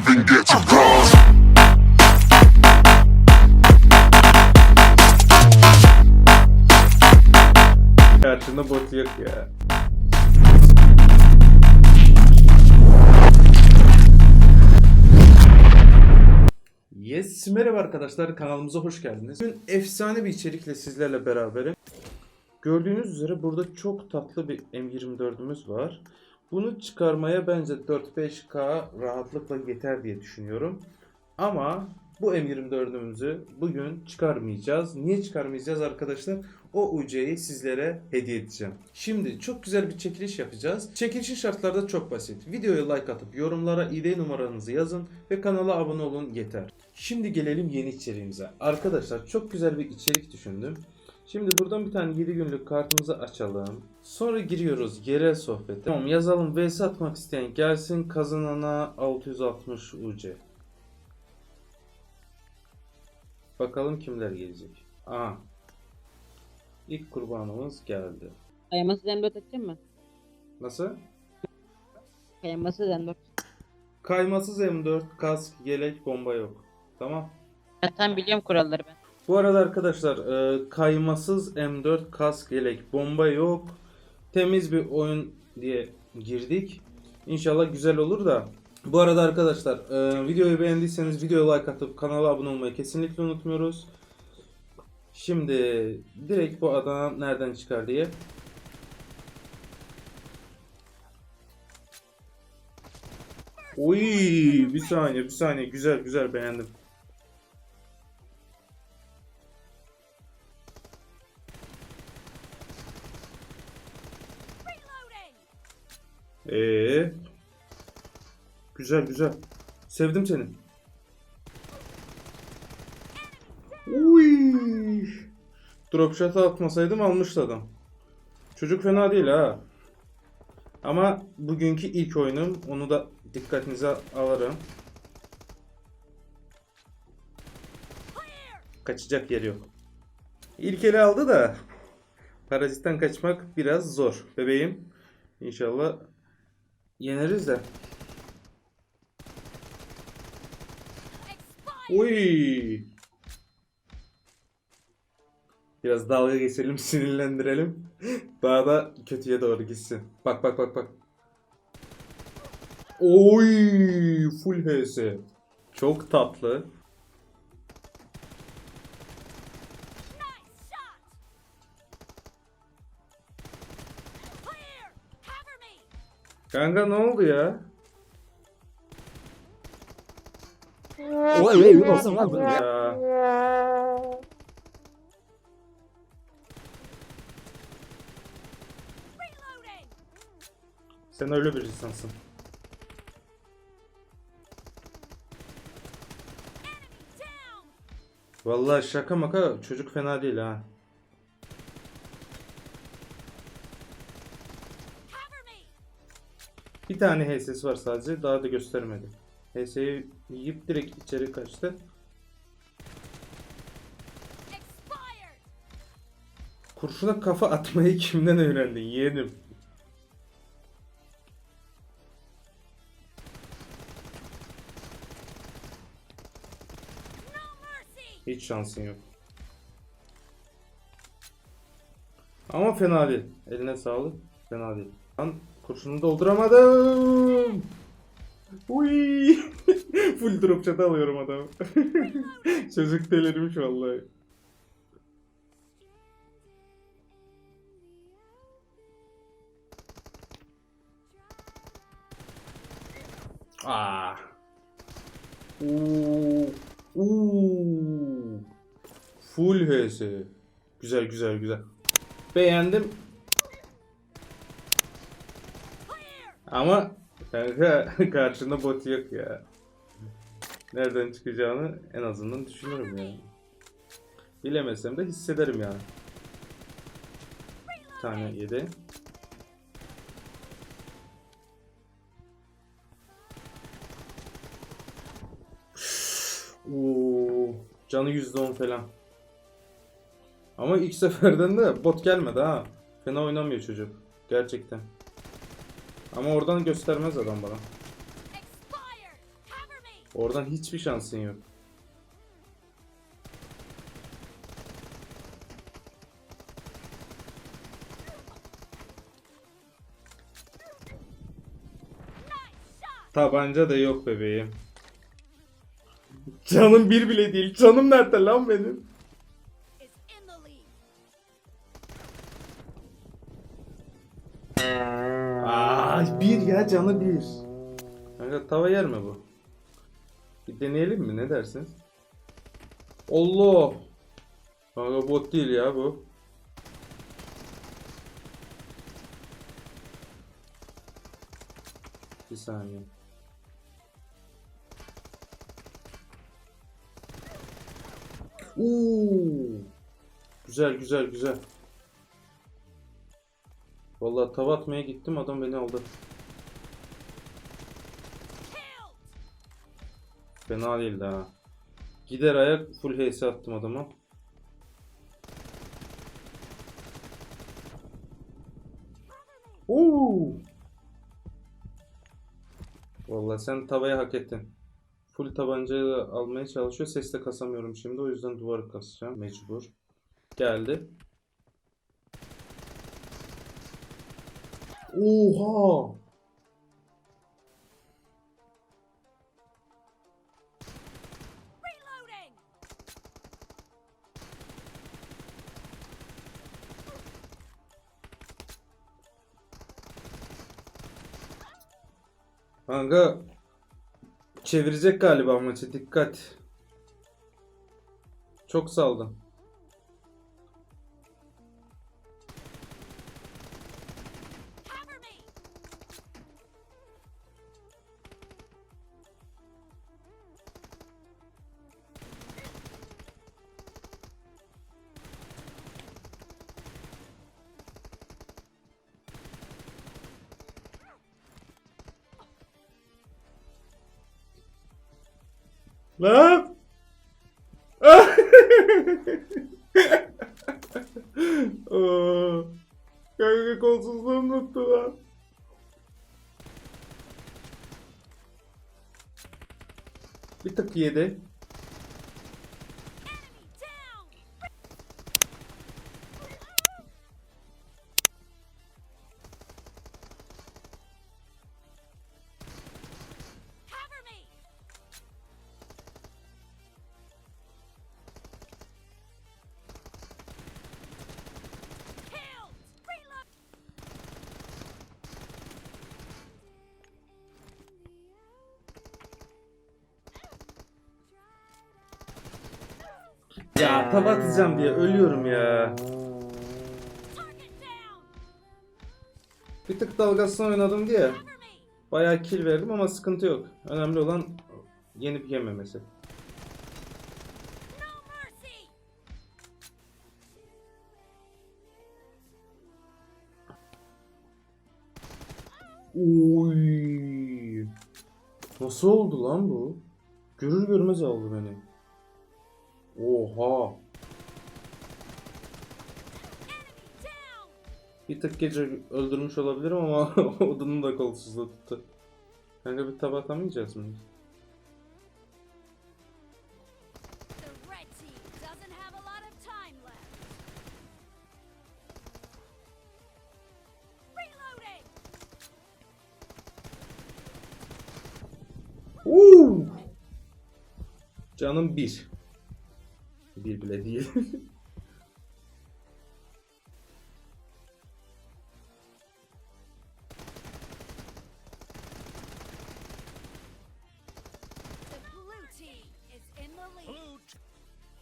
even get to cross. Karşında bot yok ya. Yes, merhaba arkadaşlar kanalımıza hoş geldiniz. Bugün efsane bir içerikle sizlerle beraberim. Gördüğünüz üzere burada çok tatlı bir M24'ümüz var. Bunu çıkarmaya bence 4-5K rahatlıkla yeter diye düşünüyorum. Ama bu M24'ümüzü bugün çıkarmayacağız. Niye çıkarmayacağız arkadaşlar? O UC'yi sizlere hediye edeceğim. Şimdi çok güzel bir çekiliş yapacağız. Çekilişin şartları da çok basit. Videoya like atıp yorumlara ID numaranızı yazın ve kanala abone olun yeter. Şimdi gelelim yeni içeriğimize. Arkadaşlar çok güzel bir içerik düşündüm. Şimdi buradan bir tane 7 günlük kartımızı açalım. Sonra giriyoruz yerel sohbete. Tamam yazalım vs atmak isteyen gelsin kazanana 660 UC. Bakalım kimler gelecek. Aha. İlk kurbanımız geldi. Kayaması M4 atacak mı? Nasıl? Kayaması M4. Kaymasız M4, kask, yelek, bomba yok. Tamam. Ben tam biliyorum kuralları ben. Bu arada arkadaşlar e, kaymasız M4 kask yelek bomba yok. Temiz bir oyun diye girdik. İnşallah güzel olur da. Bu arada arkadaşlar e, videoyu beğendiyseniz videoya like atıp kanala abone olmayı kesinlikle unutmuyoruz. Şimdi direkt bu adam nereden çıkar diye. Oy bir saniye bir saniye güzel güzel beğendim. Ee, güzel güzel. Sevdim seni. Uy. Drop shot'ı atmasaydım almıştı adam. Çocuk fena değil ha. Ama bugünkü ilk oyunum. Onu da dikkatinize alırım. Kaçacak yer yok. İlk ele aldı da parazitten kaçmak biraz zor bebeğim. İnşallah yeneriz de. Uy. Biraz dalga geçelim, sinirlendirelim. Daha da kötüye doğru gitsin. Bak bak bak bak. Oy, full HS. Çok tatlı. Kanka ne oldu ya? Ya. Sen öyle bir insansın. Vallahi şaka maka çocuk fena değil ha. Tane HS'si var sadece daha da göstermedi. HS'yi yiyip direkt içeri kaçtı. Kurşuna kafa atmayı kimden öğrendin yeğenim? Hiç şansın yok. Ama fena değil. Eline sağlık. Fena değil. Kurşunu dolduramadım. Uy. Full drop shot alıyorum adamı. Çocuk delirmiş vallahi. Ah. Uuu. Uuu. Full HS. Güzel güzel güzel. Beğendim. Ama kanka karşında bot yok ya. Nereden çıkacağını en azından düşünürüm yani. Bilemesem de hissederim yani. Tane yedi. Oo, canı %10 falan. Ama ilk seferden de bot gelmedi ha. Fena oynamıyor çocuk. Gerçekten. Ama oradan göstermez adam bana. Oradan hiçbir şansın yok. Tabanca da yok bebeğim. Canım bir bile değil. Canım nerede lan benim? Aa, bir ya canı bir. Kanka tava yer mi bu? Bir deneyelim mi? Ne dersiniz? Allah! Kanka bot değil ya bu. Bir saniye. Oo! Güzel güzel güzel. Vallahi tava atmaya gittim adam beni aldı. Fena değildi ha. Gider ayak full HS attım adama. Oo! Vallahi sen tavayı hak ettin. Full tabancayı almaya çalışıyor. Ses de kasamıyorum şimdi. O yüzden duvarı kasacağım. Mecbur. Geldi. Oha! Kanka çevirecek galiba maçı. Dikkat. Çok saldım. Lan! Kanka kolsuzluğum tuttu lan. Bir tık yedi. Ya tava atacağım diye ölüyorum ya. Bir tık dalgasına oynadım diye. Bayağı kill verdim ama sıkıntı yok. Önemli olan yenip yememesi. Oy. Nasıl oldu lan bu? Görür görmez aldı beni. Oha. Bir tık gece öldürmüş olabilirim ama odunun da kolsuzluğu tuttu. Kanka bir tabak atamayacağız. Uuu. Canım bir. Bile değil.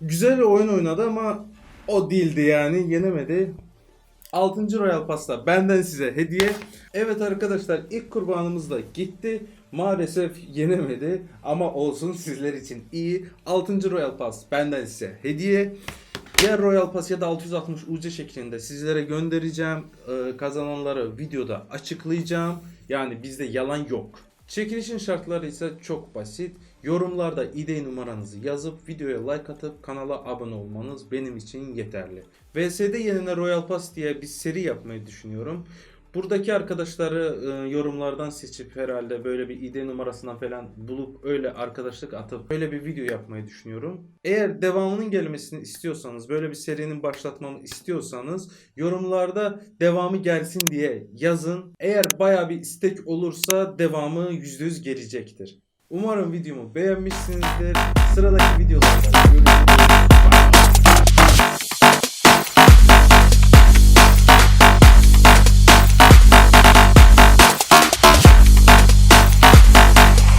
Güzel bir oyun oynadı ama o değildi yani. Yenemedi. 6. Royal Pass'ta benden size hediye. Evet arkadaşlar ilk kurbanımız da gitti. Maalesef yenemedi ama olsun sizler için iyi. 6. Royal Pass benden size hediye. Ya Royal Pass ya da 660 UC şeklinde sizlere göndereceğim. Ee, kazananları videoda açıklayacağım. Yani bizde yalan yok. Çekilişin şartları ise çok basit. Yorumlarda ID numaranızı yazıp videoya like atıp kanala abone olmanız benim için yeterli. VS'de yenine Royal Pass diye bir seri yapmayı düşünüyorum. Buradaki arkadaşları e, yorumlardan seçip herhalde böyle bir ID numarasından falan bulup öyle arkadaşlık atıp böyle bir video yapmayı düşünüyorum. Eğer devamının gelmesini istiyorsanız, böyle bir serinin başlatmamı istiyorsanız yorumlarda devamı gelsin diye yazın. Eğer baya bir istek olursa devamı %100 gelecektir. Umarım videomu beğenmişsinizdir. Sıradaki videolarda görüşürüz.